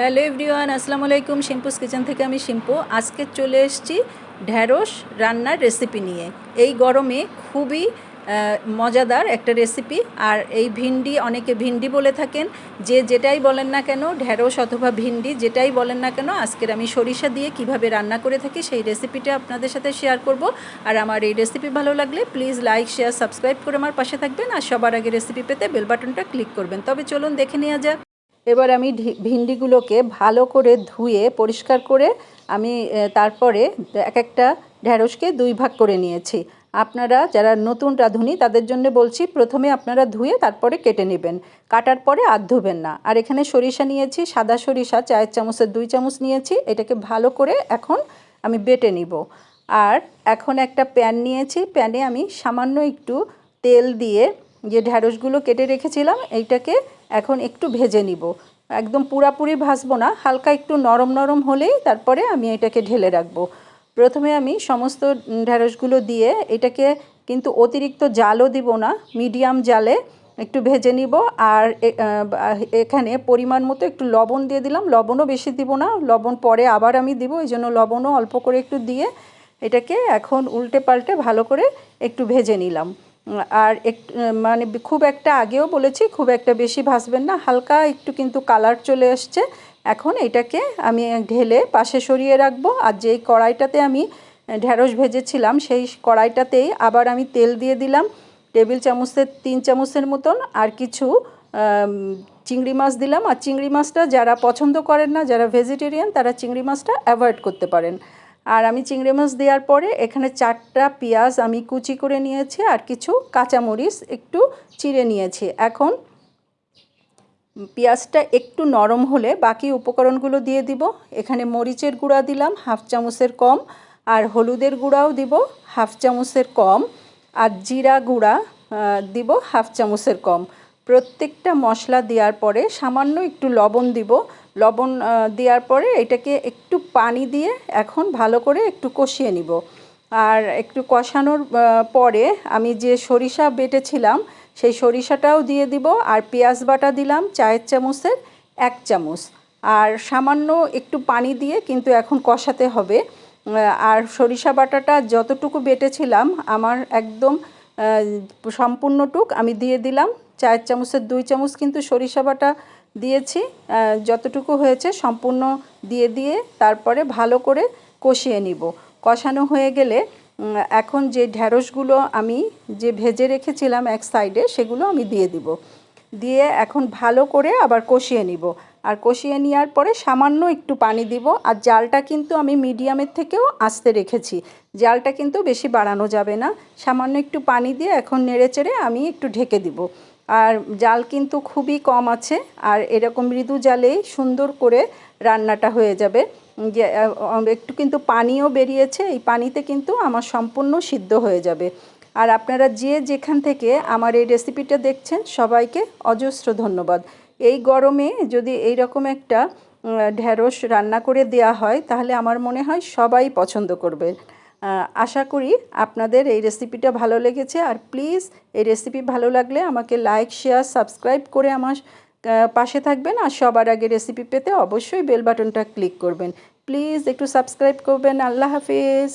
Hello everyone, আসসালামু আলাইকুম। শিম্পুস kitchen থেকে আমি শিম্পু। আজকে চলে এসেছি ঢ্যাঁড়স রান্নার রেসিপি নিয়ে। এই গরমে খুবই মজাদার একটা রেসিপি। আর এই ভিন্ডি, অনেকে ভিন্ডি বলে থাকেন, যে যেটাই বলেন না কেন, ঢ্যাঁড়স অথবা ভিন্ডি, যেটাই বলেন না কেন, আজকের আমি সরিষা দিয়ে কীভাবে রান্না করে থাকি, সেই রেসিপিটা আপনাদের সাথে শেয়ার করব। আর আমার এই রেসিপি ভালো লাগলে প্লিজ লাইক, শেয়ার, সাবস্ক্রাইব করে আমার পাশে থাকবেন। আর সবার আগে রেসিপি পেতে বেল বাটনটা ক্লিক করবেন। তবে চলুন দেখে নেওয়া যাক। এবার আমি ভিন্ডিগুলোকে ভালো করে ধুয়ে, পরিষ্কার করে আমি তারপরে এক একটা ঢ্যাঁড়সকে দুই ভাগ করে নিয়েছি। আপনারা যারা নতুন রাঁধুনি, তাদের জন্য বলছি, প্রথমে আপনারা ধুয়ে তারপরে কেটে নেবেন। কাটার পরে আর ধুবেন না। আর এখানে সরিষা নিয়েছি, সাদা সরিষা, চায়ের চামচের দুই চামচ নিয়েছি। এটাকে ভালো করে এখন আমি বেটে নিব। আর এখন একটা প্যান নিয়েছি। প্যানে আমি সামান্য একটু তেল দিয়ে যে ঢ্যাঁড়সগুলো কেটে রেখেছিলাম, এইটাকে এখন একটু ভেজে নিব। একদম পুরাপুরি ভাজবো না, হালকা একটু নরম নরম হলেই তারপরে আমি এটাকে ঢেলে রাখব। প্রথমে আমি সমস্ত ঢ্যাঁড়সগুলো দিয়ে এটাকে কিন্তু অতিরিক্ত জালও দিব না, মিডিয়াম জালে একটু ভেজে নিব। আর এখানে পরিমাণ মতো একটু লবণ দিয়ে দিলাম, লবণও বেশি দিব না, লবণ পরে আবার আমি দিব, এই জন্য লবণও অল্প করে একটু দিয়ে এটাকে এখন উল্টে পাল্টে ভালো করে একটু ভেজে নিলাম। আর এক মানে খুব একটা আগেও বলেছি, খুব একটা বেশি ভাসবেন না, হালকা একটু কিন্তু কালার চলে আসছে। এখন এটাকে আমি ঢেলে পাশে সরিয়ে রাখব, আর যেই কড়াইটাতে আমি ঢ্যাঁড়স ভেজেছিলাম, সেই কড়াইটাতেই আবার আমি তেল দিয়ে দিলাম, টেবিল চামচের, তিন চামচের মতন, আর কিছু চিংড়ি মাছ দিলাম। আর চিংড়ি মাছটা যারা পছন্দ করেন না, যারা ভেজিটেরিয়ান তারা চিংড়ি মাছটা অ্যাভয়েড করতে পারেন। আর আমি চিংড়ি মাছ দেওয়ার পরে এখানে চারটা পেঁয়াজ আমি কুচি করে নিয়েছি আর কিছু কাঁচামরিচ একটু চিড়ে নিয়েছি। এখন পেঁয়াজটা একটু নরম হলে বাকি উপকরণগুলো দিয়ে দিব। এখানে মরিচের গুঁড়া দিলাম, হাফ চামচের কম, আর হলুদের গুঁড়াও দিব, হাফ চামচের কম, আর জিরা গুঁড়া দিব হাফ চামচের কম। প্রত্যেকটা মশলা দেওয়ার পরে সামান্য একটু লবণ দিব। লবণ দেওয়ার পরে এটাকে একটু পানি দিয়ে এখন ভালো করে একটু কষিয়ে নিব। আর একটু কষানোর পরে আমি যে সরিষা বেটেছিলাম, সেই সরিষাটাও দিয়ে দিব। আর পেঁয়াজ বাটা দিলাম চায়ের চামচের এক চামচ। আর সামান্য একটু পানি দিয়ে কিন্তু এখন কষাতে হবে। আর সরিষা বাটাটা যতটুকু বেটেছিলাম, আমার একদম সম্পূর্ণটুক আমি দিয়ে দিলাম। চায়ের চামচের দুই চামচ কিন্তু সরিষা বাটা দিয়েছি যতটুকু হয়েছে সম্পূর্ণ দিয়ে দিয়ে তারপরে ভালো করে কষিয়ে নিব। কষানো হয়ে গেলে এখন যে ঢ্যাঁড়সগুলো আমি যে ভেজে রেখেছিলাম এক সাইডে, সেগুলো আমি দিয়ে দিব। দিয়ে এখন ভালো করে আবার কষিয়ে নিব। আর কষিয়ে নেওয়ার পরে সামান্য একটু পানি দিব। আর জালটা কিন্তু আমি মিডিয়ামের থেকেও আস্তে রেখেছি। জালটা কিন্তু বেশি বাড়ানো যাবে না। সামান্য একটু পানি দিয়ে এখন নেড়ে চেড়ে আমি একটু ঢেকে দিব। আর জাল কিন্তু খুবই কম আছে, আর এরকম মৃদু জালেই সুন্দর করে রান্নাটা হয়ে যাবে। একটু কিন্তু পানিও বেরিয়েছে, এই পানিতে কিন্তু আমার সম্পূর্ণ সিদ্ধ হয়ে যাবে। আর আপনারা যে যেখান থেকে আমার এই রেসিপিটা দেখছেন, সবাইকে অজস্র ধন্যবাদ। এই গরমে যদি এই রকম একটা ঢ্যাঁড়স রান্না করে দেয়া হয়, তাহলে আমার মনে হয় সবাই পছন্দ করবে। আশা করি আপনাদের এই রেসিপিটা ভালো লেগেছে। আর প্লিজ এই রেসিপি ভালো লাগলে আমাকে লাইক শেয়ার সাবস্ক্রাইব করে আমার পাশে থাকবেন। আর সবার আগে রেসিপি পেতে অবশ্যই বেল বাটনটা ক্লিক করবেন। প্লিজ একটু সাবস্ক্রাইব করবেন। আল্লাহ হাফিজ।